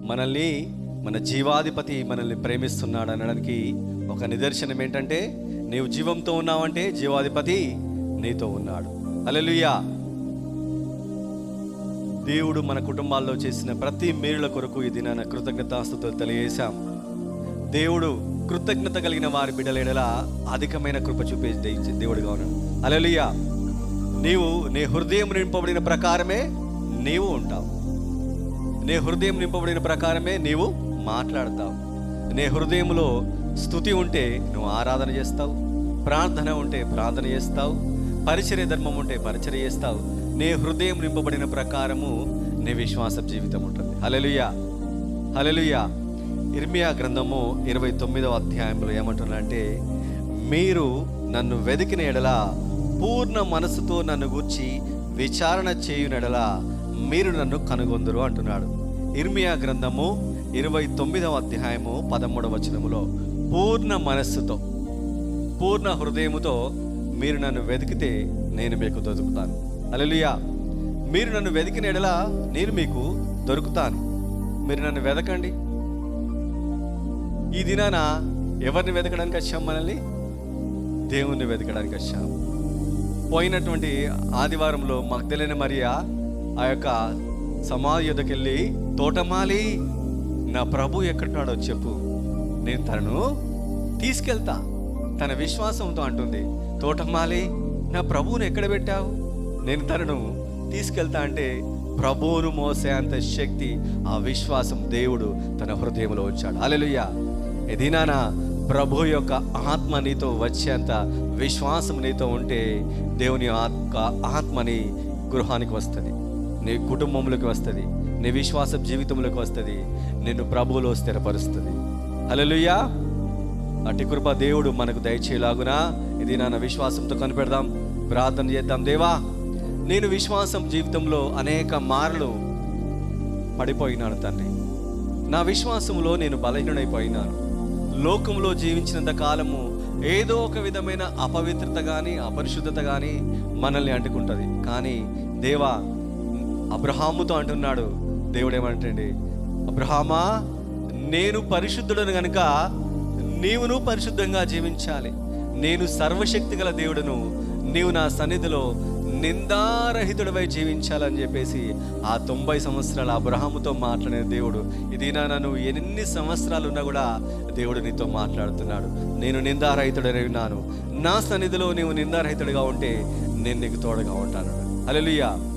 మనల్ని మన జీవాధిపతి మనల్ని ప్రేమిస్తున్నాడు అనడానికి ఒక నిదర్శనం ఏంటంటే నీవు జీవంతో ఉన్నావంటే జీవాధిపతి నీతో ఉన్నాడు. అలెలుయ్యా దేవుడు మన కుటుంబాల్లో చేసిన ప్రతి మేలుల కొరకు ఈ దినాన కృతజ్ఞతాస్తుతులు తెలియజేశాం. దేవుడు కృతజ్ఞత కలిగిన వారి బిడ్డలేడలా అధికమైన కృప చూపే దే- దేవుడుగా ఉన్నాడు అలెలుయ్యా నీవు నీ హృదయం నింపబడిన ప్రకారమే నీవు ఉంటావు. నీ హృదయం నింపబడిన ప్రకారమే నీవు మాట్లాడతావు. నీ హృదయంలో స్థుతి ఉంటే నువ్వు ఆరాధన చేస్తావు. ప్రార్థన ఉంటే ప్రార్థన చేస్తావు. పరిచర్య ధర్మం ఉంటే పరిచర్య చేస్తావు. నీ హృదయం నింపబడిన ప్రకారము నీ విశ్వాస జీవితం ఉంటుంది. హలలుయా హలలుయా ఇర్మియా గ్రంథము ఇరవై తొమ్మిదవ అధ్యాయంలో ఏమంటున్నారంటే మీరు నన్ను వెతికిన ఎడల పూర్ణ మనసుతో నన్ను గూర్చి విచారణ చేయునెడల మీరు నన్ను కనుగొందురు అంటున్నాడు. ఇర్మియా గ్రంథము ఇరవై తొమ్మిదవ అధ్యాయము పదమూడవ వచనములో పూర్ణ మనస్సుతో పూర్ణ హృదయముతో మీరు నన్ను వెతికితే నేను మీకు దొరుకుతాను. అలలుయా మీరు నన్ను వెతికిన ఎడల నేను మీకు దొరుకుతాను. మీరు నన్ను వెతకండి ఈ దినాన ఎవరిని వెతకడానికి వచ్చాం మనల్ని? దేవుణ్ణి వెతకడానికి వచ్చాం. పోయినటువంటి ఆదివారంలో మగ్ధలేని మరియా ఆ యొక్క సమాధి యొద్దకు వెళ్ళి తోటమాలి నా ప్రభు ఎక్కడున్నాడో చెప్పు. నేను తనను తీసుకెళ్తా. తన విశ్వాసంతో అంటుంది తోటమాలి నా ప్రభువును ఎక్కడ పెట్టావు? నేను తనను తీసుకెళ్తా అంటే ప్రభువును మోసే అంత శక్తి ఆ విశ్వాసం దేవుడు తన హృదయంలో వచ్చాడు అలెలుయ్యా ఎదినానా ప్రభు యొక్క ఆత్మ నీతో వచ్చేంత విశ్వాసం నీతో ఉంటే దేవుని ఆత్మ ఆత్మని గృహానికి వస్తుంది. నీ కుటుంబంలోకి వస్తుంది నీ విశ్వాస జీవితంలోకి వస్తుంది నిన్ను ప్రభువులో స్థిరపరుస్తుంది. హల్లెలూయా. అటు కృప దేవుడు మనకు దయచేలాగునా ఇది నాన్న విశ్వాసంతో కనిపెడదాం ప్రార్థన చేద్దాం దేవా. నేను విశ్వాసం జీవితంలో అనేక మార్లు పడిపోయినాను తండ్రి. నా విశ్వాసంలో నేను బలహీనుడైపోయినాను. లోకంలో జీవించినంత కాలము ఏదో ఒక విధమైన అపవిత్రత కానీ అపరిశుద్ధత కానీ మనల్ని అంటుకుంటుంది. కానీ దేవా అబ్రహాముతో అంటున్నాడు. దేవుడు ఏమంటండి అబ్రహామా నేను పరిశుద్ధుడను గనుక నీవును పరిశుద్ధంగా జీవించాలి. నేను సర్వశక్తి గల దేవుడును నీవు నా సన్నిధిలో నిందారహితుడివై జీవించాలని చెప్పేసి ఆ తొంభై సంవత్సరాల అబ్రహాముతో మాట్లాడిన దేవుడు. ఇది నన్ను నువ్వు ఎన్ని సంవత్సరాలు ఉన్నా కూడా దేవుడు నీతో మాట్లాడుతున్నాడు. నేను నిందారహితుడనే ఉన్నాను. నా సన్నిధిలో నీవు నిందారహితుడిగా ఉంటే నేను నీకు తోడుగా ఉంటాను. అలెలుయ్యా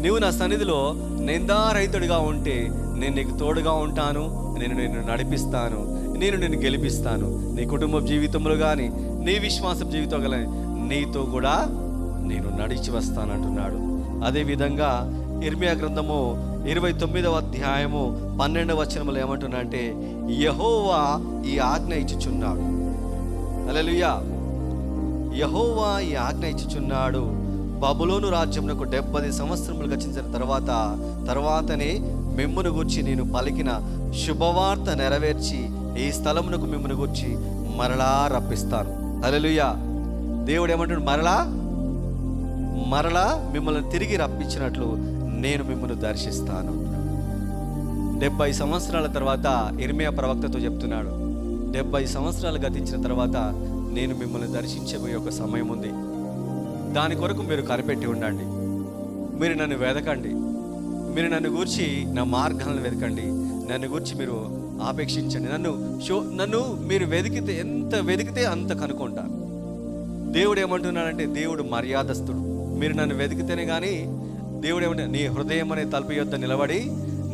నీవు నా సన్నిధిలో నిందారహితుడిగా ఉంటే నేను నీకు తోడుగా ఉంటాను నేను నిన్ను నడిపిస్తాను నేను నిన్ను గెలిపిస్తాను. నీ కుటుంబ జీవితంలో కానీ నీ విశ్వాస జీవితం కానీ నీతో కూడా నేను నడిచి వస్తానంటున్నాడు. అదేవిధంగా ఇర్మియా గ్రంథము ఇరవై తొమ్మిదవ అధ్యాయము పన్నెండవ వచనములు ఏమంటున్నాంటే యహోవా ఈ ఆజ్ఞ ఇచ్చుచున్నాడు. అలలుయా యహోవా ఈ ఆజ్ఞ ఇచ్చుచున్నాడు. బబులోను రాజ్యమునకు డెబ్బై సంవత్సరములు గతించిన తర్వాత తర్వాతనే మిమ్మును గుర్చి నేను పలికిన శుభవార్త నెరవేర్చి ఈ స్థలమునకు మిమ్మును గుర్చి మరలా రప్పిస్తాను. అలలుయా దేవుడు ఏమంటాడు మరలా? మరలా మిమ్మల్ని తిరిగి రప్పించినట్లు నేను మిమ్మల్ని దర్శిస్తాను. డెబ్బై సంవత్సరాల తర్వాత ఇర్మియా ప్రవక్తతో చెప్తున్నాడు. డెబ్బై సంవత్సరాలు గతించిన తర్వాత నేను మిమ్మల్ని దర్శించబోయే ఒక సమయం ఉంది దాని కొరకు మీరు కనిపెట్టి ఉండండి. మీరు నన్ను వెదకండి. మీరు నన్ను గూర్చి నా మార్గాలను వెతకండి నన్ను గూర్చి మీరు ఆపేక్షించండి. నన్ను షో నన్ను మీరు వెతికితే ఎంత వెతికితే అంత కనుక్కుంటాను దేవుడు ఏమంటున్నాడంటే దేవుడు మర్యాదస్తుడు. మీరు నన్ను వెతికితేనే కానీ దేవుడు ఏమంటే నీ హృదయం అనే తలుపు యొద్ద నిలబడి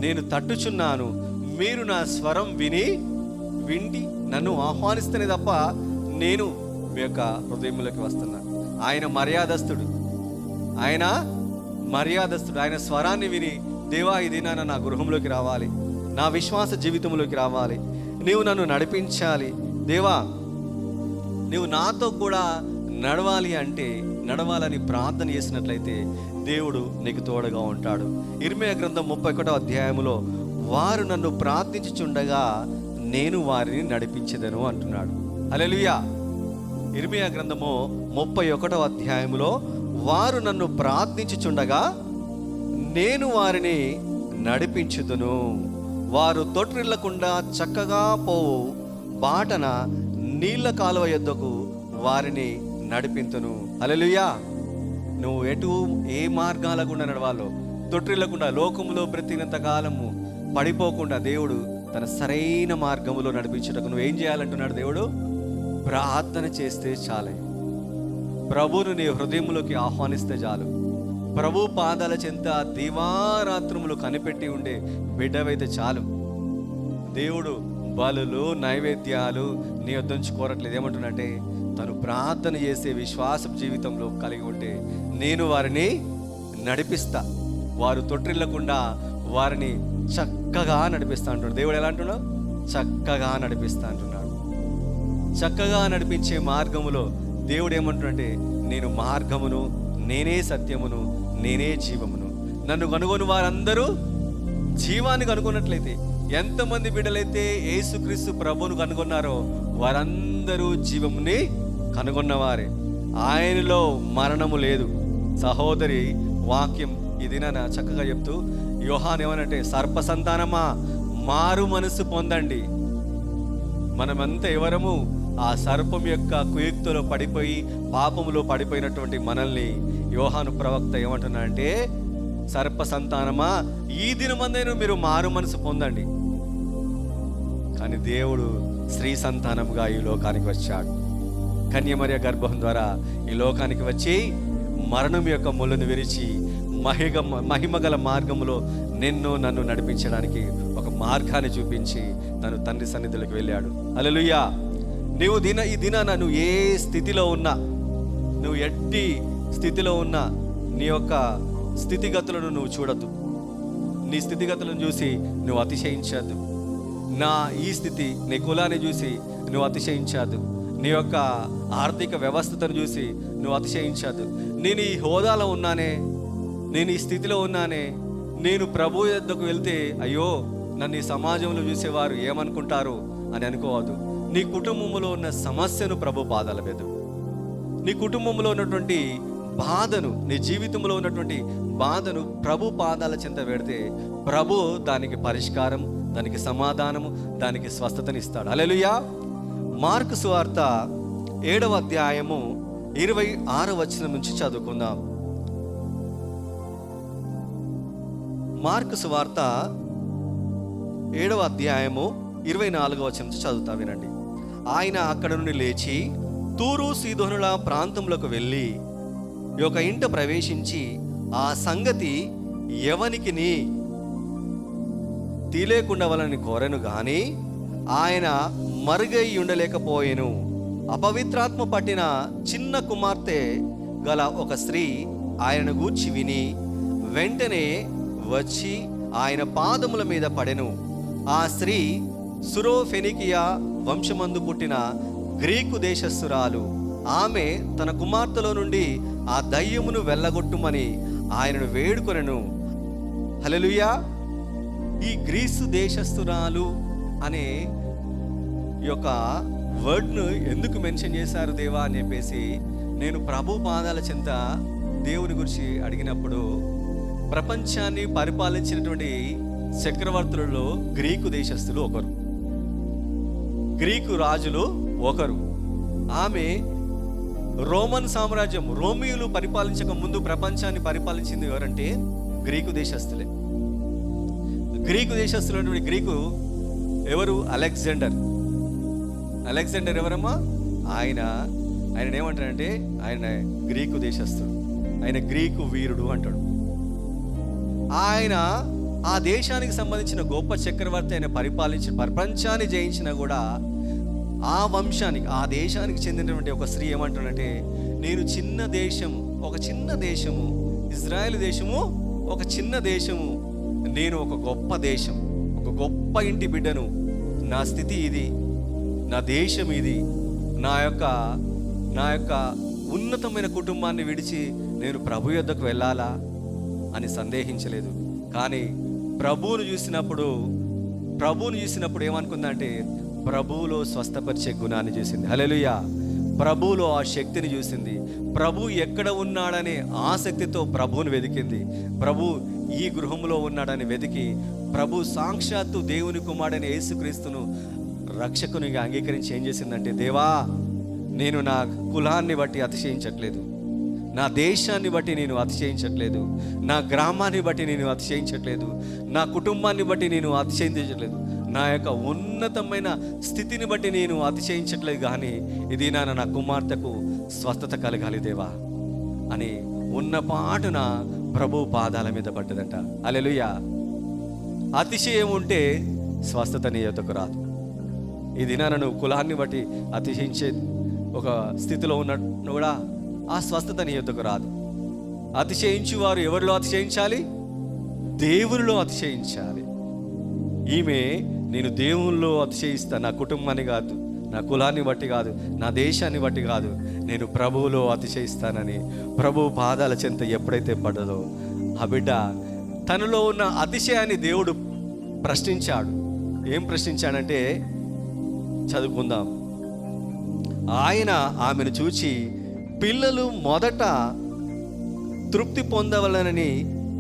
నేను తట్టుచున్నాను. మీరు నా స్వరం విని విండి నన్ను ఆహ్వానిస్తేనే తప్ప నేను మీ యొక్క హృదయంలోకి వస్తున్నాను ఆయన మర్యాదస్తుడు. ఆయన మర్యాదస్తుడు. ఆయన స్వరాన్ని విని దేవా ఇది నా నా గృహంలోకి రావాలి. నా విశ్వాస జీవితంలోకి రావాలి. నీవు నన్ను నడిపించాలి. దేవా నీవు నాతో కూడా నడవాలి అంటే నడవాలని ప్రార్థన చేసినట్లయితే దేవుడు నీకు తోడుగా ఉంటాడు. ఇర్మయ గ్రంథం ముప్పై ఒకటో అధ్యాయములో వారు నన్ను ప్రార్థించుచుండగా నేను వారిని నడిపించదను అంటున్నాడు. అలెలుయా ఇర్మియా గ్రంథము ముప్పై ఒకటో అధ్యాయములో వారు నన్ను ప్రార్థించుచుండగా నేను వారిని నడిపించుదును. వారు తొట్రిల్లకుండా చక్కగా పోవు. బాటన నీళ్ళ కాలువ యొద్దకు వారిని నడిపింతును. అలలుయా నువ్వు ఎటు ఏ మార్గాల గుండా నడవాలో తొట్రిల్లకుండా లోకములో బ్రతికినంత కాలము పడిపోకుండా దేవుడు తన సరైన మార్గములో నడిపించుటకు నువ్వు ఏం చేయాలంటున్నాడు దేవుడు? ప్రార్థన చేస్తే చాలే. ప్రభువును నీ హృదయంలోకి ఆహ్వానిస్తే చాలు. ప్రభు పాదాల చెంత దివారాత్రములు కనిపెట్టి ఉండే బిడ్డవైతే చాలు. దేవుడు బలులు నైవేద్యాలు నీ వద్దంచి కోరట్లేదు. ఏమంటున్నట్టే తను ప్రార్థన చేసే విశ్వాస జీవితంలో కలిగి ఉంటే నేను వారిని నడిపిస్తా. వారు తొట్టిల్లకుండా వారిని చక్కగా నడిపిస్తా అంటున్నాడు. దేవుడు ఎలా అంటున్నాడు? చక్కగా నడిపిస్తా అంటున్నాడు. చక్కగా నడిపించే మార్గములో దేవుడు ఏమంటున్నాడంటే నేను మార్గమును నేనే సత్యమును నేనే జీవమును. నన్ను కనుగొని వారందరూ జీవాన్ని కనుగొన్నట్లయితే ఎంతమంది బిడ్డలైతే యేసుక్రీస్తు ప్రభువును కనుగొన్నారో వారందరూ జీవముని కనుగొన్నవారే. ఆయనలో మరణము లేదు. సహోదరి వాక్యం ఇది నా చక్కగా చెప్తూ యోహాన్ ఏమనంటే సర్పసంతానమా మారు మనసు పొందండి. మనమంతా ఎవరము? ఆ సర్పం యొక్క కుయుక్తులో పడిపోయి పాపములో పడిపోయినటువంటి మనల్ని యోహాను ప్రవక్త ఏమంటున్నాడంటే సర్ప సంతానమా? ఈ దినమందైనా మీరు మారు మనసు పొందండి. కానీ దేవుడు స్త్రీ సంతానంగా ఈ లోకానికి వచ్చాడు. కన్యమర్య గర్భం ద్వారా ఈ లోకానికి వచ్చి మరణం యొక్క ముళ్ళను విరిచి మహిగ మహిమగల మార్గములో నిన్ను నన్ను నడిపించడానికి ఒక మార్గాన్ని చూపించి తను తండ్రి సన్నిధిలోకి వెళ్ళాడు. అలలుయ్యా నువ్వు దిన ఈ దినాన నువ్వు ఏ స్థితిలో ఉన్నా నువ్వు ఎట్టి స్థితిలో ఉన్నా నీ యొక్క స్థితిగతులను నువ్వు చూడద్దు. నీ స్థితిగతులను చూసి నువ్వు అతిశయించద్దు. నా ఈ స్థితి నీ కులాన్ని చూసి నువ్వు అతిశయించద్దు. నీ యొక్క ఆర్థిక వ్యవస్థను చూసి నువ్వు అతిశయించద్దు. నేను ఈ హోదాలో ఉన్నానే నేను ఈ స్థితిలో ఉన్నానే నేను ప్రభు యొద్దకు వెళ్తే అయ్యో నన్ను ఈ సమాజంలో చూసేవారు ఏమనుకుంటారు అని అనుకోవద్దు. నీ కుటుంబంలో ఉన్న సమస్యను ప్రభు పాదాల మీద. నీ కుటుంబంలో ఉన్నటువంటి బాధను నీ జీవితంలో ఉన్నటువంటి బాధను ప్రభు పాదాల చింత పెడితే ప్రభు దానికి పరిష్కారం దానికి సమాధానము దానికి స్వస్థతనిస్తాడు అలెలుయా మార్కు సువార్త ఏడవ అధ్యాయము ఇరవై ఆరు వచనం నుంచి చదువుకుందాం. మార్కు సువార్త ఏడవ అధ్యాయము ఇరవై నాలుగు వచనం నుంచి చదువుతా వినండి. ఆయన అక్కడ నుండి లేచి తూరు సీదోనుల ప్రాంతంలోకి వెళ్ళి ఒక ఇంట ప్రవేశించి ఆ సంగతి ఎవనికిని తీలేకుండా వాళ్ళని కోరెను గాని ఆయన మరుగై ఉండలేకపోయేను. అపవిత్రాత్మ పట్టిన చిన్న కుమార్తె గల ఒక స్త్రీ ఆయనను గూర్చి విని వెంటనే వచ్చి ఆయన పాదముల మీద పడెను. ఆ స్త్రీ సురోఫెనికియా వంశమందు పుట్టిన గ్రీకు దేశస్థురాలు. ఆమె తన కుమార్తెలో నుండి ఆ దయ్యమును వెళ్ళగొట్టుమని ఆయనను వేడుకొనెను. హలలుయా ఈ గ్రీసు దేశస్థురాలు అనే యొక్క వర్డ్ను ఎందుకు మెన్షన్ చేశారు దేవా అని చెప్పేసి నేను ప్రభు పాదాల చెంత దేవుని గురించి అడిగినప్పుడు ప్రపంచాన్ని పరిపాలించినటువంటి చక్రవర్తులలో గ్రీకు దేశస్థులు ఒకరు. గ్రీకు రాజులు ఒకరు. ఆమె రోమన్ సామ్రాజ్యం రోమియోలు పరిపాలించక ముందు ప్రపంచాన్ని పరిపాలించింది ఎవరంటే గ్రీకు దేశస్థులే. గ్రీకు దేశస్థులైనటువంటి గ్రీకు ఎవరు? అలెగ్జాండర్. అలెగ్జాండర్ ఎవరమ్మా? ఆయన. ఆయన ఏమంటాడంటే ఆయన గ్రీకు దేశస్తుడు ఆయన గ్రీకు వీరుడు అంటాడు. ఆయన ఆ దేశానికి సంబంధించిన గొప్ప చక్రవర్తి ఆయన పరిపాలించిన ప్రపంచాన్ని జయించినా కూడా ఆ వంశానికి ఆ దేశానికి చెందినటువంటి ఒక స్త్రీ ఏమంటాడంటే నేను చిన్న దేశము ఒక చిన్న దేశము ఇజ్రాయెల్ దేశము ఒక చిన్న దేశము నేను ఒక గొప్ప దేశం ఒక గొప్ప ఇంటి బిడ్డను నా స్థితి ఇది నా దేశం ఇది నా యొక్క నా యొక్క ఉన్నతమైన కుటుంబాన్ని విడిచి నేను ప్రభు యొద్దకు వెళ్ళాలా? అని సందేహించలేదు. కానీ ప్రభువును చూసినప్పుడు ప్రభువును చూసినప్పుడు ఏమనుకుందంటే ప్రభువులో స్వస్థపరిచే గుణాన్ని చూసింది. హల్లెలూయా. ప్రభువులో ఆ శక్తిని చూసింది. ప్రభు ఎక్కడ ఉన్నాడనే ఆసక్తితో ప్రభువును వెతికింది. ప్రభు ఈ గృహంలో ఉన్నాడని వెతికి ప్రభు సాక్షాత్తు దేవుని కుమారుడని యేసుక్రీస్తును రక్షకునిగా అంగీకరించి ఏం చేసిందంటే దేవా నేను నా కులాన్ని బట్టి అతిశయించట్లేదు. నా దేశాన్ని బట్టి నేను అతిశయించట్లేదు. నా గ్రామాన్ని బట్టి నేను అతిశయించట్లేదు. నా కుటుంబాన్ని బట్టి నేను అతిశయించట్లేదు. నా యొక్క ఉన్నతమైన స్థితిని బట్టి నేను అతిశయించట్లేదు కానీ ఇది నా నా కుమార్తెకు స్వస్థత కలగాలి దేవా అని ఉన్న పాటున ప్రభు పాదాల మీద పడ్డదంట. అలెలుయ అతిశయం ఉంటే స్వస్థత నీ రాదు. ఈ దినాన నువ్వు కులాన్ని బట్టి అతిశయించే ఒక స్థితిలో ఉన్నట్టు కూడా ఆ స్వస్థత నీ యొద్దకు రాదు. అతిశయించు వారు ఎవరిలో అతిశయించాలి? దేవునిలో అతిశయించాలి. ఈమె నేను దేవునిలో అతిశయిస్తా నా కుటుంబాన్ని కాదు నా కులాన్ని బట్టి కాదు నా దేశాన్ని బట్టి కాదు నేను ప్రభువులో అతిశయిస్తానని ప్రభు పాదాల చెంత ఎప్పుడైతే పడ్డదో ఆ బిడ్డ తనలో ఉన్న అతిశయాన్ని దేవుడు ప్రశ్నించాడు. ఏం ప్రశ్నించాడంటే చదువుకుందాం. ఆయన ఆమెను చూచి పిల్లలు మొదట తృప్తి పొందవలనని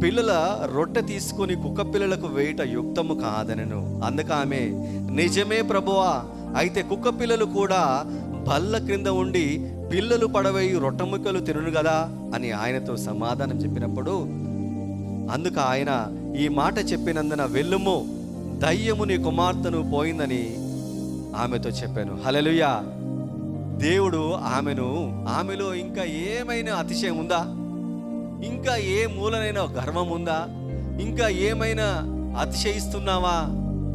పిల్లల రొట్టె తీసుకొని కుక్క పిల్లలకు వేయట యుక్తము కాదనను. అందుక ఆమె నిజమే ప్రభువా అయితే కుక్క పిల్లలు కూడా బల్ల క్రింద ఉండి పిల్లలు పడవేయి రొట్టెముక్కలు తినను కదా అని ఆయనతో సమాధానం చెప్పినప్పుడు అందుకు ఆయన ఈ మాట చెప్పినందున వెళ్ళుము దయ్యము నీ కుమార్తెను పోయిందని ఆమెతో చెప్పాను. హలలుయా దేవుడు ఆమెను ఆమెలో ఇంకా ఏమైనా అతిశయం ఉందా? ఇంకా ఏ మూలనైనా గర్వం ఉందా? ఇంకా ఏమైనా అతిశయిస్తున్నావా?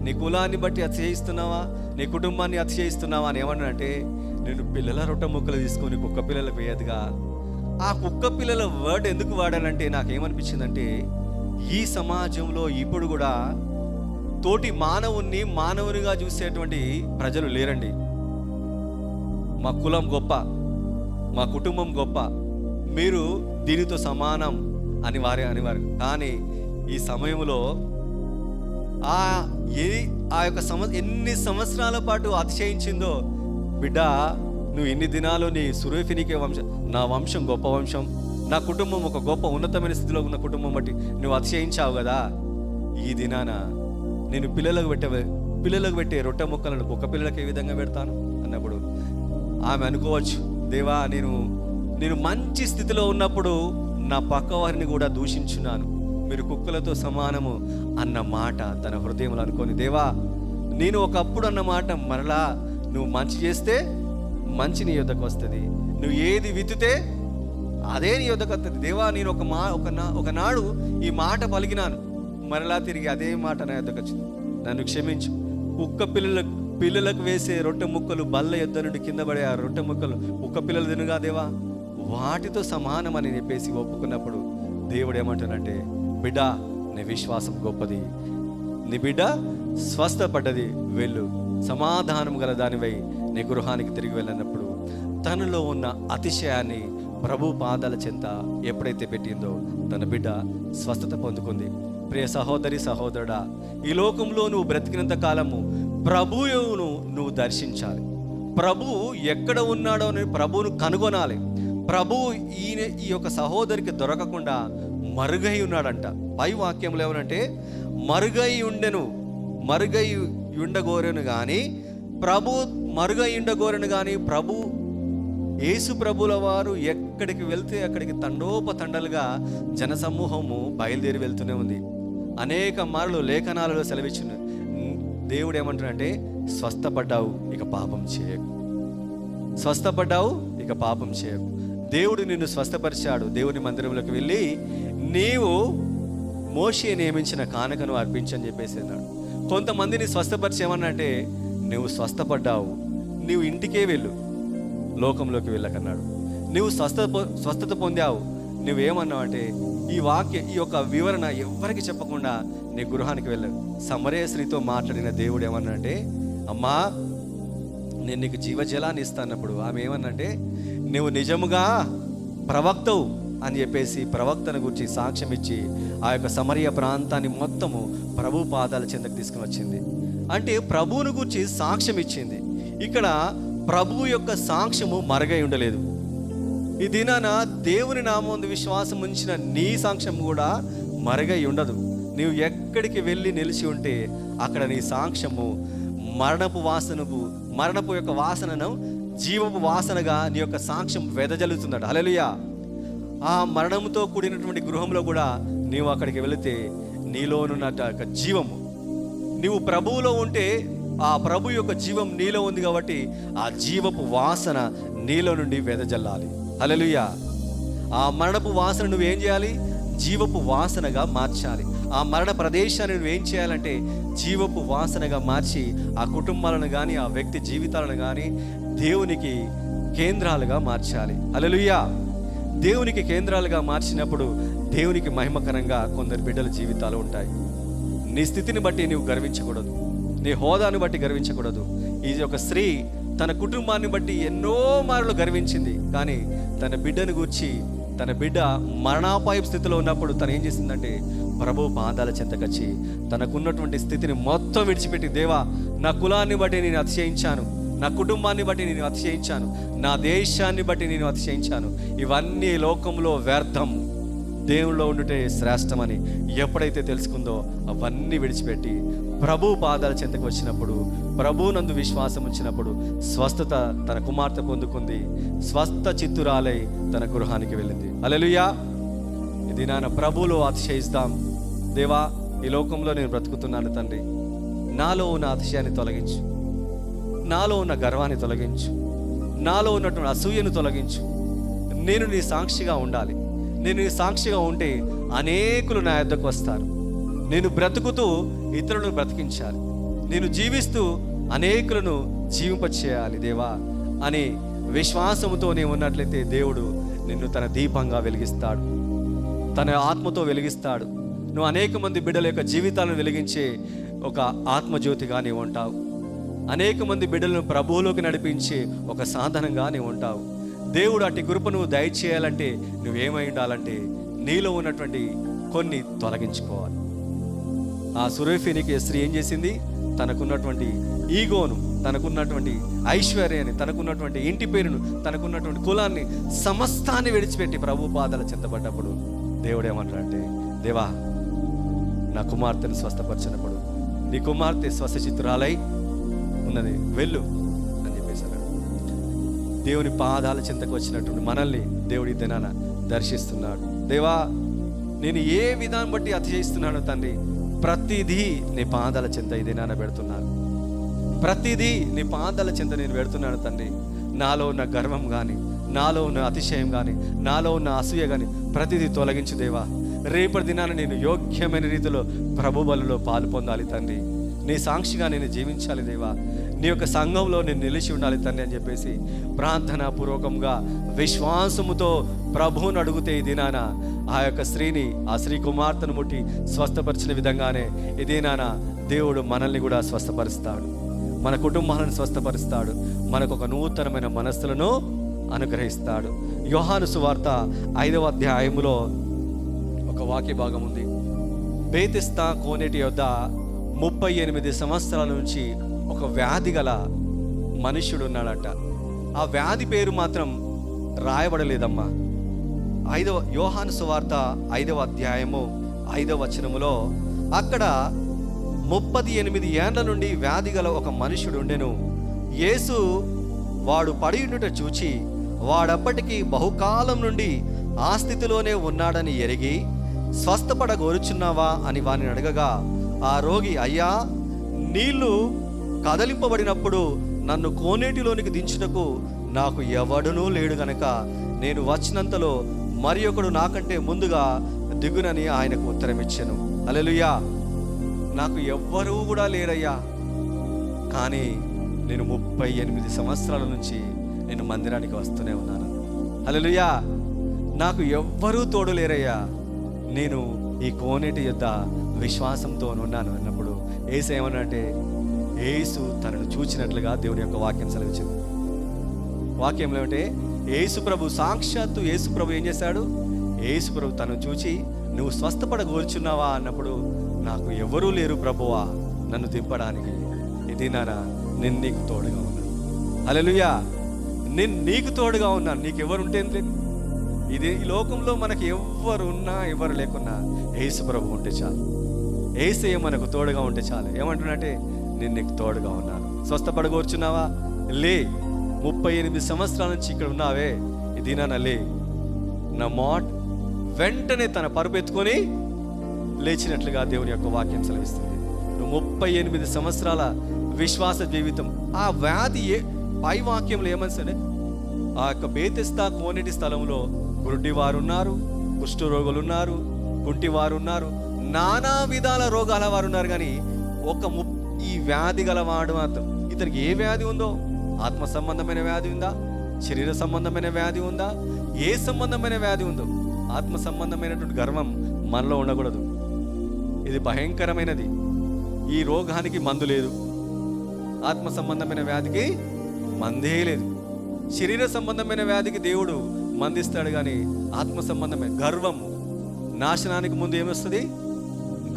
నీ కులాన్ని బట్టి అతిశయిస్తున్నావా? నీ కుటుంబాన్ని అతిశయిస్తున్నావా అని ఏమన్నానంటే నేను పిల్లల రొట్టె ముక్కలు తీసుకొని కుక్క పిల్లలకు వేయదుగా ఆ కుక్క పిల్లల వర్డ్ ఎందుకు వాడానంటే నాకేమనిపించిందంటే ఈ సమాజంలో ఇప్పుడు కూడా తోటి మానవుణ్ణి మానవునిగా చూసేటువంటి ప్రజలు లేరండి. మా కులం గొప్ప మా కుటుంబం గొప్ప. మీరు దీనితో సమానం అని వారే అనివారు. కానీ ఈ సమయంలో ఆ ఏ ఆ యొక్క సంవ ఎన్ని సంవత్సరాల పాటు అతిశయించిందో బిడ్డ నువ్వు ఎన్ని దినాలు నీ సురేఫినికే వంశం నా వంశం గొప్ప వంశం నా కుటుంబం ఒక గొప్ప ఉన్నతమైన స్థితిలో ఉన్న కుటుంబం బట్టి నువ్వు అతిశయించావు కదా. ఈ దినాన నేను పిల్లలకు పెట్టే పిల్లలకు పెట్టే రొట్టె ముక్కలను కుక్క పిల్లలకు ఏ విధంగా పెడతాను? ఆమె అనుకోవచ్చు దేవా నేను నేను మంచి స్థితిలో ఉన్నప్పుడు నా పక్క వారిని కూడా దూషించున్నాను. మీరు కుక్కలతో సమానము అన్న మాట తన హృదయంలో అనుకొని దేవా నేను ఒకప్పుడు అన్న మాట మరలా నువ్వు మంచి చేస్తే మంచి నీ యొద్దకు వస్తుంది. నువ్వు ఏది విత్తితే అదే నీ యొద్దకు వస్తుంది. దేవా నేను ఒక మా ఒక నా ఒకనాడు ఈ మాట పలికినాను. మరలా తిరిగి అదే మాట నా యొద్దకు వచ్చింది. నన్ను క్షమించు. కుక్క పిల్లలకు పిల్లలకు వేసే రొట్టె ముక్కలు బల్ల యొద్ద నుండి కింద పడే ఆ రొట్టె ముక్కలు కుక్క పిల్లలు తినుగా దేవా? వాటితో సమానమని చెప్పేసి ఒప్పుకున్నప్పుడు దేవుడు ఏమంటాడంటే బిడ్డ నీ విశ్వాసం గొప్పది. నీ బిడ్డ స్వస్థపడ్డది. వెళ్ళు. సమాధానం గల దానివై నీ గృహానికి తిరిగి వెళ్ళినప్పుడు తనలో ఉన్న అతిశయాన్ని ప్రభు పాదాల చెంత ఎప్పుడైతే పెట్టిందో తన బిడ్డ స్వస్థత పొందుకుంది. ప్రియ సహోదరి సహోదరుడా ఈ లోకంలో నువ్వు బ్రతికినంత కాలము ప్రభువును నువ్వు దర్శించాలి. ప్రభువు ఎక్కడ ఉన్నాడో అని ప్రభువును కనుగొనాలి. ప్రభువు ఈయన ఈ యొక్క సహోదరికి దొరకకుండా మరుగై ఉన్నాడంట. పై వాక్యంలో ఏమనంటే మరుగై ఉండెను మరుగై ఉండగోరెను కానీ ప్రభు మరుగై ఉండగోరెను కానీ ప్రభు యేసు ప్రభుల వారు ఎక్కడికి వెళ్తే అక్కడికి తండోపతండలుగా జనసమూహము బయలుదేరి వెళ్తూనే ఉంది. అనేక మార్లు లేఖనాలలో సెలవిచ్చింది. దేవుడు ఏమంటాడంటే స్వస్థపడ్డావు ఇక పాపం చేయకు. స్వస్థపడ్డావు ఇక పాపం చేయకు. దేవుడు నిన్ను స్వస్థపరిచాడు. దేవుని మందిరంలోకి వెళ్ళి నీవు మోషే నియమించిన కానుకను అర్పించని చెప్పేసి అన్నాడు. కొంతమందిని స్వస్థపరిచేమన్నంటే నువ్వు స్వస్థపడ్డావు. నీవు ఇంటికే వెళ్ళు. లోకంలోకి వెళ్ళకన్నాడు. నువ్వు స్వస్థ స్వస్థత పొందావు. నువ్వేమన్నావు అంటే ఈ వాక్య ఈ యొక్క వివరణ ఎవరికి చెప్పకుండా నీ గృహానికి వెళ్ళావు సమరే స్త్రీతో మాట్లాడిన దేవుడు ఏమన్నాడంటే అమ్మా నేను నీకు జీవజలాన్ని ఇస్తానప్పుడు ఆమె ఏమన్నంటే నువ్వు నిజముగా ప్రవక్తవు అని చెప్పేసి ప్రవక్తను గురించి సాక్ష్యం ఇచ్చి ఆ యొక్క సమరయ ప్రాంతాన్ని మొత్తము ప్రభు పాదాల చెందకు తీసుకుని వచ్చింది. అంటే ప్రభువును గురించి సాక్ష్యం ఇచ్చింది. ఇక్కడ ప్రభు యొక్క సాక్ష్యము మరగై ఉండలేదు. ఈ దినాన దేవుని నామందు విశ్వాసం ఉంచిన నీ సాక్ష్యం కూడా మరగై ఉండదు. నీవు ఎక్కడికి వెళ్ళి నిలిచి ఉంటే అక్కడ నీ సాక్ష్యము మరణపు వాసనకు మరణపు యొక్క వాసనను జీవపు వాసనగా నీ యొక్క సాక్ష్యం వెదజల్లుతున్నాడు అలలుయా ఆ మరణముతో కూడినటువంటి గృహంలో కూడా నీవు అక్కడికి వెళితే నీలోనున్న యొక్క జీవము. నీవు ప్రభువులో ఉంటే ఆ ప్రభు యొక్క జీవం నీలో ఉంది కాబట్టి ఆ జీవపు వాసన నీలో నుండి వెదజల్లాలి. అలలుయా ఆ మరణపు వాసన నువ్వేం చేయాలి? జీవపు వాసనగా మార్చాలి. ఆ మరణ ప్రదేశాన్ని నువ్వేం చేయాలంటే జీవపు వాసనగా మార్చి ఆ కుటుంబాలను కానీ ఆ వ్యక్తి జీవితాలను కానీ దేవునికి కేంద్రాలుగా మార్చాలి. అలలుయ్యా దేవునికి కేంద్రాలుగా మార్చినప్పుడు దేవునికి మహిమకరంగా కొందరు బిడ్డల జీవితాలు ఉంటాయి. నీ స్థితిని బట్టి నీవు గర్వించకూడదు. నీ హోదాను బట్టి గర్వించకూడదు. ఈ ఒక స్త్రీ తన కుటుంబాన్ని బట్టి ఎన్నో మార్లు గర్వించింది. కానీ తన బిడ్డను గూర్చి తన బిడ్డ మరణాపాయ స్థితిలో ఉన్నప్పుడు తను ఏం చేసిందంటే ప్రభు పాదాల చెంతకచ్చి తనకున్నటువంటి స్థితిని మొత్తం విడిచిపెట్టి దేవా నా కులాన్ని బట్టి నేను అతిశయించాను నా కుటుంబాన్ని బట్టి నేను అతిశయించాను నా దేశాన్ని బట్టి నేను అతిశయించాను. ఇవన్నీ లోకంలో వ్యర్థం. దేవుళ్ళో ఉండుటే శ్రేష్టమని ఎప్పుడైతే తెలుసుకుందో అవన్నీ విడిచిపెట్టి ప్రభు పాదాల చెంతకు వచ్చినప్పుడు ప్రభు నందు విశ్వాసం ఉంచినప్పుడు స్వస్థత తన కుమార్తె పొందుకుంది. స్వస్థ చిత్తురాలై తన గృహానికి వెళ్ళింది. అలలుయా ఇది నాన్న ప్రభులో అతిశయిస్తాం. దేవా ఈ లోకంలో నేను బ్రతుకుతున్నాను తండ్రి. నాలో ఉన్న అతిశయాన్ని తొలగించు. నాలో ఉన్న గర్వాన్ని తొలగించు. నాలో ఉన్నటువంటి అసూయను తొలగించు. నేను నీ సాక్షిగా ఉండాలి. నేను నీ సాక్షిగా ఉంటే అనేకులు నా యొద్దకు వస్తారు. నేను బ్రతుకుతూ ఇతరులను బ్రతికించాలి. నేను జీవిస్తూ అనేకులను జీవింపచేయాలి దేవా అని విశ్వాసముతో నేను ఉన్నట్లయితే దేవుడు నిన్ను తన దీపంగా వెలిగిస్తాడు. తన ఆత్మతో వెలిగిస్తాడు. నువ్వు అనేక మంది బిడ్డల యొక్క జీవితాలను వెలిగించే ఒక ఆత్మజ్యోతిగా నీవు ఉంటావు. అనేక మంది బిడ్డలను ప్రభువులోకి నడిపించే ఒక సాధనంగా నీవు ఉంటావు. దేవుడు అటు కృప నువ్వు దయచేయాలంటే నువ్వేమై ఉండాలంటే నీలో ఉన్నటువంటి కొన్ని తొలగించుకోవాలి. ఆ సురేఫినికి స్త్రీ ఏం చేసింది? తనకున్నటువంటి ఈగోను తనకున్నటువంటి ఐశ్వర్యాన్ని తనకున్నటువంటి ఇంటి పేరును తనకున్నటువంటి కులాన్ని సమస్తాన్ని విడిచిపెట్టి ప్రభు బాధల చెంతబడ్డప్పుడు దేవుడు ఏమంటాడంటే దేవా నా కుమార్తెను స్వస్థపరిచినప్పుడు నీ కుమార్తె స్వస్థచిత్తురాలై ఉన్నది వెళ్ళు అని చెప్పేసి అన్నాడు. దేవుని పాదాల చింతకు వచ్చినటువంటి మనల్ని దేవుడి దినాన దర్శిస్తున్నాడు. దేవా నేను ఏ విధానం బట్టి అతిశయిస్తున్నాను తండ్రి ప్రతిదీ నీ పాదాల చింత ఇది నాన్న పెడుతున్నాను ప్రతిదీ నీ పాదాల చింత నేను పెడుతున్నాను తండ్రి నాలో ఉన్న గర్వం కానీ నాలో ఉన్న అతిశయం కానీ నాలో ఉన్న అసూయ కానీ ప్రతిదీ తొలగించు దేవా. రేపటి దినాన నేను యోగ్యమైన రీతిలో ప్రభుబలులో పాలు పొందాలి తండ్రి నీ సాక్షిగా నేను జీవించాలి దేవా. నీ యొక్క సంఘంలో నేను నిలిచి ఉండాలి తండ్రి అని చెప్పేసి ప్రార్థనా పూర్వకంగా విశ్వాసముతో ప్రభువును అడుగుతే ఈ దినాన ఆ యొక్క స్త్రీని ఆ స్త్రీ కుమార్తెను ముట్టి స్వస్థపరిచిన విధంగానే ఇదేనా దేవుడు మనల్ని కూడా స్వస్థపరుస్తాడు. మన కుటుంబాలను స్వస్థపరుస్తాడు. మనకు ఒక నూతనమైన మనస్సులను అనుగ్రహిస్తాడు. యోహాను సువార్త ఐదవ అధ్యాయములో ఒక వాక్య భాగం ఉంది. బేతిస్తా కోనేటి యొద్ద ముప్పై ఎనిమిది సంవత్సరాల నుంచి ఒక వ్యాధి గల మనుష్యుడు ఉన్నాడట. ఆ వ్యాధి పేరు మాత్రం రాయబడలేదమ్మా. ఐదవ యోహాను సువార్త ఐదవ అధ్యాయము ఐదవ వచనములో అక్కడ ముప్పది ఎనిమిది ఏండ్ల నుండి వ్యాధి గల ఒక మనుషుడు ఉండెను. యేసు వాడు పడి ఉండుట చూచి వాడప్పటికీ బహుకాలం నుండి ఆ స్థితిలోనే ఉన్నాడని ఎరిగి స్వస్థపడగోరుచున్నావా? అని వాని అడగగా ఆ రోగి అయ్యా నీళ్ళు కదలింపబడినప్పుడు నన్ను కోనేటిలోనికి దించుటకు నాకు ఎవడునూ లేడు గనక నేను వచ్చినంతలో మరి ఒకడు నాకంటే ముందుగా దిగునని ఆయనకు ఉత్తరం ఇచ్చాను. అలెలుయా నాకు ఎవ్వరూ కూడా లేరయ్యా. కానీ నేను ముప్పై ఎనిమిది సంవత్సరాల నుంచి నేను మందిరానికి వస్తూనే ఉన్నాను. అలెలుయా నాకు ఎవ్వరూ తోడు లేరయ్యా. నేను ఈ కోనేటి యొద్ద విశ్వాసంతో ఉన్నాను అన్నప్పుడు ఏసు ఏమన్నంటే ఏసు తనను చూచినట్లుగా దేవుని యొక్క వాక్యం సెలవించింది వాక్యంలో ఏమంటే యేసుప్రభు సాక్షాత్తు యేసుప్రభు ఏం చేశాడు? యేసుప్రభు తను చూచి నువ్వు స్వస్థపడగోల్చున్నావా అన్నప్పుడు నాకు ఎవరూ లేరు ప్రభువా నన్ను దింపడానికి. ఇది నానా నేను నీకు తోడుగా ఉన్నాను. అలలుయా నేను నీకు తోడుగా ఉన్నాను. నీకు ఎవరు ఉంటే లేదు ఇది ఈ లోకంలో మనకి ఎవ్వరు ఉన్నా ఎవరు లేకున్నా ఏసు ప్రభు ఉంటే చాలు. ఏసే మనకు తోడుగా ఉంటే చాలు. ఏమంటున్నట్టే నేను నీకు తోడుగా ఉన్నాను. స్వస్థపడగోర్చున్నావా? లే ముప్పై ఎనిమిది సంవత్సరాల నుంచి ఇక్కడ ఉన్నావే ఇది నా మాట్ వెంటనే తన పరుపు ఎత్తుకొని లేచినట్లుగా దేవుని యొక్క వాక్యం సెలవిస్తుంది. నువ్వు ముప్పై ఎనిమిది సంవత్సరాల విశ్వాస జీవితం ఆ వ్యాధి ఏ పై వాక్యంలో ఏమని సరే ఆ యొక్క బేతిస్తా కోనేటి స్థలంలో గుడ్డివారు ఉన్నారు కుష్ఠరోగులు ఉన్నారు కుంటివారు ఉన్నారు నానా విధాల రోగాల వారు ఉన్నారు కానీ ఒక ఈ వ్యాధి గలవాడు మాత్రం ఇతనికి ఏ వ్యాధి ఉందో ఆత్మ సంబంధమైన వ్యాధి ఉందా? శరీర సంబంధమైన వ్యాధి ఉందా? ఏ సంబంధమైన వ్యాధి ఉందో? ఆత్మ సంబంధమైనటువంటి గర్వం మనలో ఉండకూడదు. ఇది భయంకరమైనది. ఈ రోగానికి మందు లేదు. ఆత్మ సంబంధమైన వ్యాధికి మందే లేదు. శరీర సంబంధమైన వ్యాధికి దేవుడు మందిస్తాడు కానీ ఆత్మ సంబంధమైన గర్వం నాశనానికి ముందు ఏమొస్తుంది?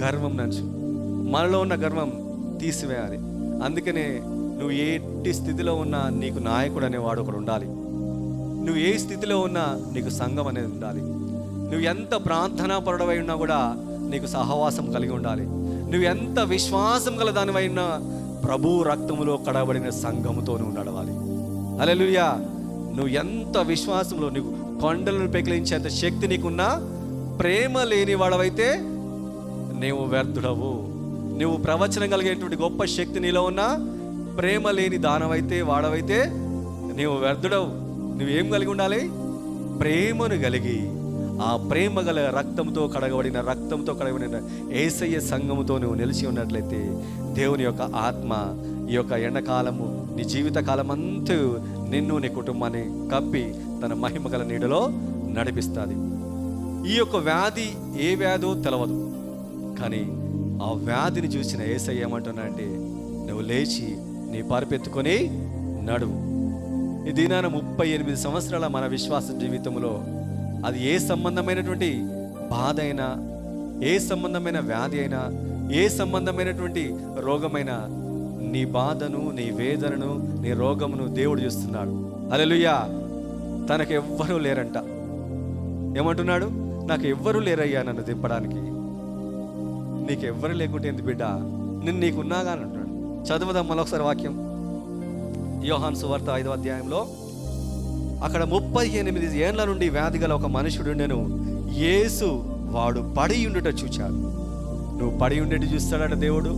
గర్వం నంచు మనలో ఉన్న గర్వం తీసివేయాలి. అందుకనే నువ్వు ఎట్టి స్థితిలో ఉన్నా నీకు నాయకుడు అనేవాడు ఒకడు ఉండాలి. నువ్వు ఏ స్థితిలో ఉన్నా నీకు సంఘం అనేది ఉండాలి. నువ్వు ఎంత ప్రార్థనా పరుడవై ఉన్నా కూడా నీకు సహవాసం కలిగి ఉండాలి. నువ్వు ఎంత విశ్వాసం గల దానివై ఉన్నా ప్రభు రక్తములో కడబడిన సంఘముతో నువ్వు నడవాలి. అలెలుయా నువ్వు ఎంత విశ్వాసంలో నీకు కొండలను పెకిలించేంత శక్తి నీకున్నా ప్రేమ లేని వాడవైతే నీవు వ్యర్థుడవు. నువ్వు ప్రవచనం కలిగేటువంటి గొప్ప శక్తి నీలో ఉన్నా ప్రేమ లేని దానవైతే వాడవైతే నీవు వ్యర్థుడవు. నువ్వేం కలిగి ఉండాలి? ప్రేమను కలిగి. ఆ ప్రేమ గల రక్తంతో కడగబడిన రక్తంతో కడగబడిన ఏసయ్య సంఘముతో నువ్వు నిలిచి ఉన్నట్లయితే దేవుని యొక్క ఆత్మ ఈ యొక్క ఎండకాలము నీ జీవితకాలం అంతా నిన్ను నీ కుటుంబాన్ని కప్పి తన మహిమ గల నీడలో నడిపిస్తుంది. ఈ యొక్క వ్యాధి ఏ వ్యాధో తెలవదు. కానీ ఆ వ్యాధిని చూసిన ఏసయ్య ఏమంటున్నా అంటే నువ్వు లేచి నీ పరుపెత్తుకొని నడువు. ఈ దినాన ముప్పై ఎనిమిది సంవత్సరాల మన విశ్వాస జీవితంలో అది ఏ సంబంధమైనటువంటి బాధ అయినా ఏ సంబంధమైన వ్యాధి అయినా ఏ సంబంధమైనటువంటి రోగమైనా నీ బాధను నీ వేదనను నీ రోగమును దేవుడు చూస్తున్నాడు. అలెలుయ్యా తనకు ఎవ్వరూ లేరంట. ఏమంటున్నాడు? నాకు ఎవ్వరూ లేరయ్యా నన్ను దింపడానికి. నీకు ఎవ్వరు లేకుంటే ఎందుకు బిడ్డ? నేను నీకున్నాగాను చదువుదాం మరొకసారి వాక్యం. యోహాన్ సువార్త ఐదవ అధ్యాయంలో అక్కడ ముప్పై ఎనిమిది ఏండ్ల నుండి వ్యాధి గల ఒక మనుషుడు నేను యేసు వాడు పడి ఉండుట చూచాడు. నువ్వు పడి ఉండేటి చూస్తాడని దేవుడు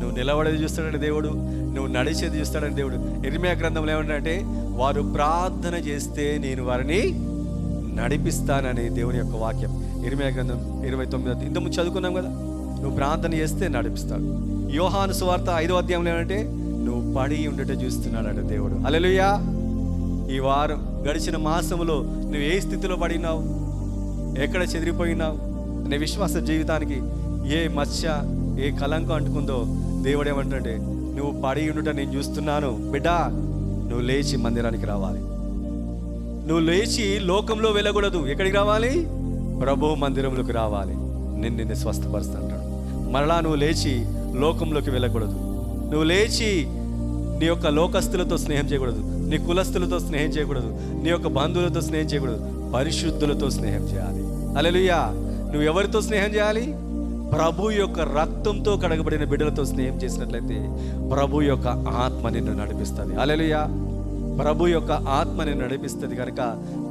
నువ్వు నిలబడేది చూస్తాడని దేవుడు నువ్వు నడిచేది చూస్తాడని దేవుడు. ఎరిమే గ్రంథంలో ఏమంటే వారు ప్రార్థన చేస్తే నేను వారిని నడిపిస్తానని దేవుని యొక్క వాక్యం. ఇరిమే గ్రంథం ఇరవై తొమ్మిది ఇంతకు ముందు చదువుకున్నాం కదా నువ్వు ప్రార్థన చేస్తే నడిపిస్తాడు. యోహాను సువార్త ఐదో అధ్యాయంలో ఏమంటే నువ్వు పడి ఉండట చూస్తున్నాడట దేవుడు. అలలుయా ఈ వారం గడిచిన మాసములో నువ్వు ఏ స్థితిలో పడినావు? ఎక్కడ చెదిరిపోయినావు? నీ విశ్వాస జీవితానికి ఏ మత్స్య ఏ కలంకం అంటుకుందో దేవుడు ఏమంటుంటే నువ్వు పడి ఉండుట నేను చూస్తున్నాను బిడ్డా నువ్వు లేచి మందిరానికి రావాలి. నువ్వు లేచి లోకంలో వెళ్ళకూడదు. ఎక్కడికి రావాలి? ప్రభు మందిరంలోకి రావాలి. నిన్ను నిన్ను స్వస్థపరుస్తుంటాడు మరలా నువ్వు లేచి లోకంలోకి వెళ్ళకూడదు. నువ్వు లేచి నీ యొక్క లోకస్తులతో స్నేహం చేయకూడదు. నీ కులస్తులతో స్నేహం చేయకూడదు. నీ యొక్క బంధువులతో స్నేహం చేయకూడదు. పరిశుద్ధులతో స్నేహం చేయాలి. అలెలుయ్యా నువ్వు ఎవరితో స్నేహం చేయాలి? ప్రభు యొక్క రక్తంతో కడగబడిన బిడ్డలతో స్నేహం చేసినట్లయితే ప్రభు యొక్క ఆత్మ నిన్ను నడిపిస్తుంది. అలెలుయా ప్రభు యొక్క ఆత్మ నిన్ను నడిపిస్తుంది కనుక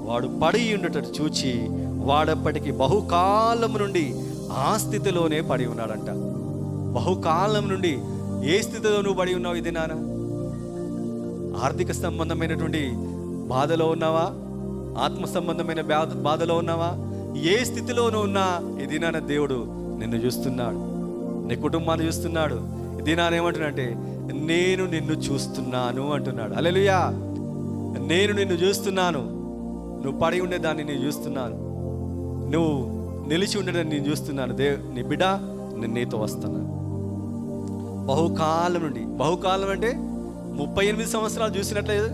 వాడు పడి ఉండేటట్టు చూచి వాడప్పటికి బహుకాలం నుండి ఆ స్థితిలోనే పడి ఉన్నాడంట. బహుకాలం నుండి ఏ స్థితిలో నువ్వు పడి ఉన్నావు ఇది నానా ఆర్థిక సంబంధమైనటువంటి బాధలో ఉన్నావా? ఆత్మ సంబంధమైన బాధ బాధలో ఉన్నావా? ఏ స్థితిలోనూ ఉన్నా ఇది నాన్న దేవుడు నిన్ను చూస్తున్నాడు. నీ కుటుంబాన్ని చూస్తున్నాడు. ఇది నాన్న నేను నిన్ను చూస్తున్నాను అంటున్నాడు. అలెలుయా నేను నిన్ను చూస్తున్నాను. నువ్వు పడి ఉండే దాన్ని నేను చూస్తున్నాను. నువ్వు నిలిచి ఉండేదాన్ని నేను చూస్తున్నాను. దే నీ బిడ్డ నేను నీతో వస్తున్నాను. బహుకాలం నుండి. బహుకాలం అంటే ముప్పై ఎనిమిది సంవత్సరాలు చూసినట్లేదు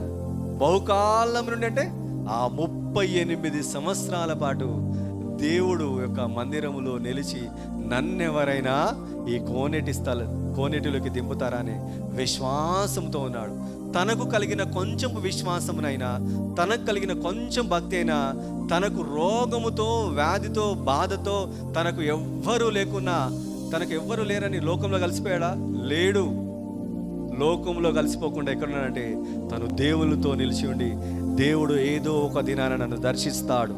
బహుకాలం నుండి అంటే ఆ ముప్పై ఎనిమిది సంవత్సరాల పాటు దేవుడు యొక్క మందిరములో నిలిచి నన్నెవరైనా ఈ కోనేటి స్థల కోనేటిలోకి దింపుతారనే విశ్వాసంతో ఉన్నాడు. తనకు కలిగిన కొంచెం విశ్వాసమునైనా తనకు కలిగిన కొంచెం భక్తి అయినా తనకు రోగముతో వ్యాధితో బాధతో తనకు ఎవ్వరూ లేకున్నా తనకు ఎవ్వరు లేరని లోకంలో కలిసిపోయాడా? లేడు. లోకంలో కలిసిపోకుండా ఎక్కడున్నాడంటే తను దేవునితో నిలిచి ఉండి దేవుడు ఏదో ఒక దినాన నన్ను దర్శిస్తాడు.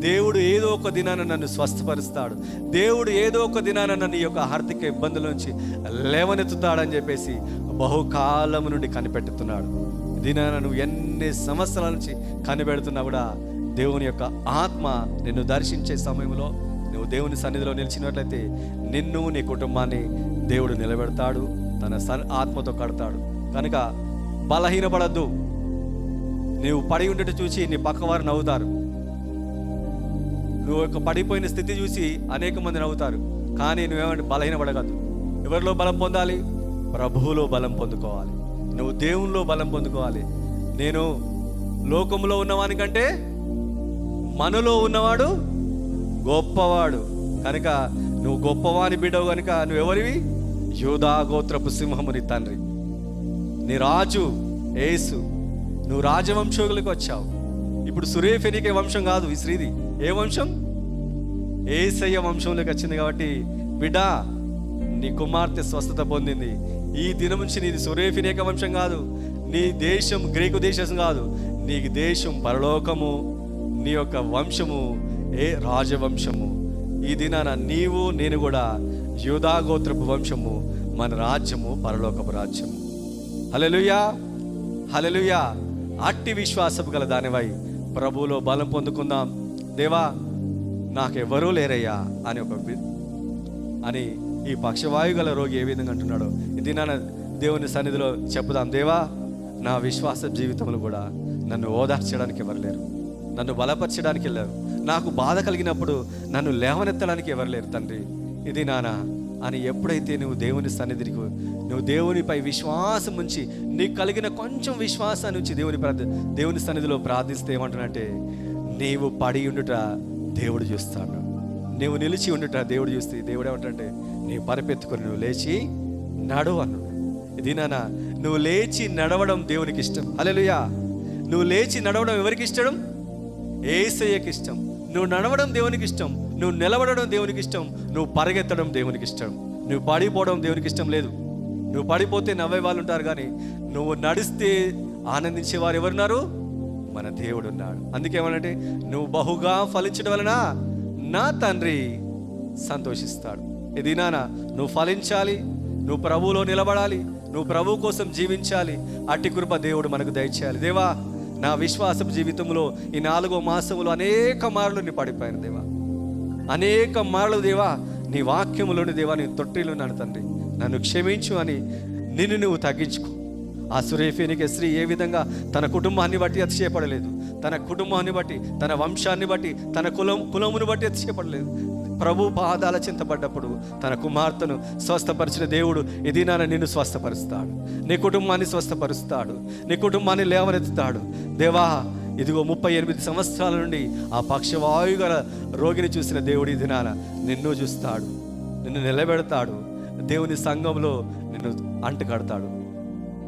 దేవుడు ఏదో ఒక దినాన నన్ను స్వస్థపరుస్తాడు. దేవుడు ఏదో ఒక దినాన నన్ను ఈ యొక్క ఆర్థిక ఇబ్బందుల నుంచి లేవనెత్తుతాడని చెప్పేసి బహుకాలం నుండి కనిపెట్టుతున్నాడు. దినాన నువ్వు ఎన్ని సంవత్సరాల నుంచి కనిపెడుతున్నా కూడా దేవుని యొక్క ఆత్మ నిన్ను దర్శించే సమయంలో నువ్వు దేవుని సన్నిధిలో నిలిచినట్లయితే నిన్ను నీ కుటుంబాన్ని దేవుడు నిలబెడతాడు తన సన్ ఆత్మతో కడతాడు. కనుక బలహీనపడద్దు. నీవు పడి ఉండేట్టు చూసి నీ పక్కవారు నవ్వుతారు. నువ్వు యొక్క పడిపోయిన స్థితి చూసి అనేక మంది నవ్వుతారు. కానీ నువ్వేమంటే బలహీనపడగద్దు. ఎవరిలో బలం పొందాలి? ప్రభువులో బలం పొందుకోవాలి. నువ్వు దేవునిలో బలం పొందుకోవాలి. నేను లోకంలో ఉన్నవానికంటే మనలో ఉన్నవాడు గొప్పవాడు. కనుక నువ్వు గొప్పవాని బిడ్డవు కనుక నువ్వెవరివి? యూధాగోత్రపు సింహముని తండ్రి. నీ రాజు ఏసు నువ్వు రాజవంశకులకు వచ్చావు. ఇప్పుడు సురేఫెనికే వంశం కాదు ఈ శ్రీది ఏ వంశం? ఏసయ్య వంశంలోకి వచ్చింది కాబట్టి బిడ్డా నీ కుమార్తె స్వస్థత పొందింది. ఈ దినం నుంచి నీది సురేఫినేక వంశం కాదు. నీ దేశం గ్రీకు దేశం కాదు. నీ దేశం పరలోకము. నీ యొక్క వంశము ఏ రాజవంశము? ఈ దినాన నీవు నేను కూడా యూదాగోత్రపు వంశము మన రాజ్యము పరలోకపు రాజ్యము. హలలుయా హలలుయా అట్టి విశ్వాసపు గల దానివై ప్రభువులో బలం పొందుకుందాం. దేవా నాకెవరూ లేరయ్యా అని ఒక వి- అని ఈ పక్షవాయు గల రోగి ఏ విధంగా అంటున్నాడో ఇది నా దేవుని సన్నిధిలో చెప్పుదాం. దేవా నా విశ్వాస జీవితంలో కూడా నన్ను ఓదార్చడానికి ఎవరు లేరు. నన్ను బలపరచడానికి వెళ్ళారు నాకు బాధ కలిగినప్పుడు నన్ను లేవనెత్తడానికి ఎవరు లేరు తండ్రి. ఇది నానా అని ఎప్పుడైతే నువ్వు దేవుని సన్నిధికి నువ్వు దేవునిపై విశ్వాసం ఉంచి నీకు కలిగిన కొంచెం విశ్వాసాన్ని ఉంచి దేవుని ప్రార్థ దేవుని సన్నిధిలో ప్రార్థిస్తే ఏమంటున్నట్టే నీవు పడి ఉండుట దేవుడు చూస్తాడు. నీవు నిలిచి ఉండుట దేవుడు చూస్తే దేవుడు ఏమంటే నీ పరిపెత్తుకొని నువ్వు లేచి నడు అన్నాడు. ఇది నాన్న నువ్వు లేచి నడవడం దేవునికి ఇష్టం. అలెలుయా నువ్వు లేచి నడవడం ఎవరికి ఇష్టం? ఏసయ్యకి ఇష్టం. నువ్వు నడవడం దేవునికి ఇష్టం. నువ్వు నిలబడడం దేవునికి ఇష్టం. నువ్వు పరిగెత్తడం దేవునికి ఇష్టం. నువ్వు పడిపోవడం దేవునికి ఇష్టం లేదు. నువ్వు పడిపోతే నవ్వే వాళ్ళు ఉంటారు కానీ నువ్వు నడిస్తే ఆనందించే వారు ఎవరున్నారు? మన దేవుడు ఉన్నాడు. అందుకేమనంటే నువ్వు బహుగా ఫలించడం వలన నా తండ్రి సంతోషిస్తాడు. ఇది నాన్న నువ్వు ఫలించాలి నువ్వు ప్రభువులో నిలబడాలి నువ్వు ప్రభువు కోసం జీవించాలి. అట్టి కృప దేవుడు మనకు దయచేయాలి. దేవా నా విశ్వాస జీవితంలో ఈ నాలుగో మాసములో అనేక మార్లు నీ పడిపోయాను దేవా. అనేక మార్లు దేవా నీ వాక్యములోని దేవా నీ తొట్టిలో నన్ను తండ్రి. నన్ను క్షమించు అని నిన్ను నువ్వు తగ్గించుకో. ఆ సురేఫీనికి స్త్రీ ఏ విధంగా తన కుటుంబాన్ని బట్టి అతిశయపడలేదు. తన కుటుంబాన్ని బట్టి తన వంశాన్ని బట్టి తన కులం కులమును బట్టి అతిశయపడలేదు. ప్రభు పాదాల చింతపడ్డప్పుడు తన కుమార్తెను స్వస్థపరిచిన దేవుడు ఇది నాన్న నిన్ను స్వస్థపరుస్తాడు. నీ కుటుంబాన్ని స్వస్థపరుస్తాడు. నీ కుటుంబాన్ని లేవనెత్తుతాడు. దేవా ఇదిగో ముప్పై ఎనిమిది సంవత్సరాల నుండి ఆ పక్షవాయు గల రోగిని చూసిన దేవుడు ఇది నాన్న నిన్ను చూస్తాడు. నిన్ను నిలబెడతాడు. దేవుని సంఘంలో నిన్ను అంటగడతాడు.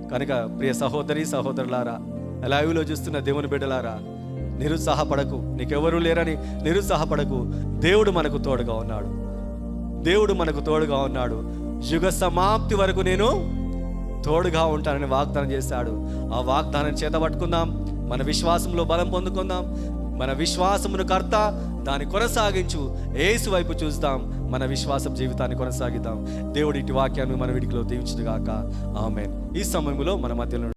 కనుక ప్రియ సహోదరి సహోదరులారా లైవ్లో చూస్తున్న దేవుని బిడ్డలారా నిరుత్సాహపడకు. నీకెవరూ లేరని నిరుత్సాహపడకు. దేవుడు మనకు తోడుగా ఉన్నాడు. దేవుడు మనకు తోడుగా ఉన్నాడు. యుగ సమాప్తి వరకు నేను తోడుగా ఉంటానని వాగ్దానం చేశాడు. ఆ వాగ్దానం చేత పట్టుకుందాం. మన విశ్వాసంలో బలం పొందుకుందాం. మన విశ్వాసమును కర్త దాన్ని కొనసాగించు. ఏసు వైపు చూస్తాం. మన విశ్వాసం జీవితాన్ని కొనసాగిద్దాం. దేవుడి ఇటు వాక్యాన్ని మన వీటిలో దీవించుగాక ఆమె ఈ సమయంలో మన మధ్యలో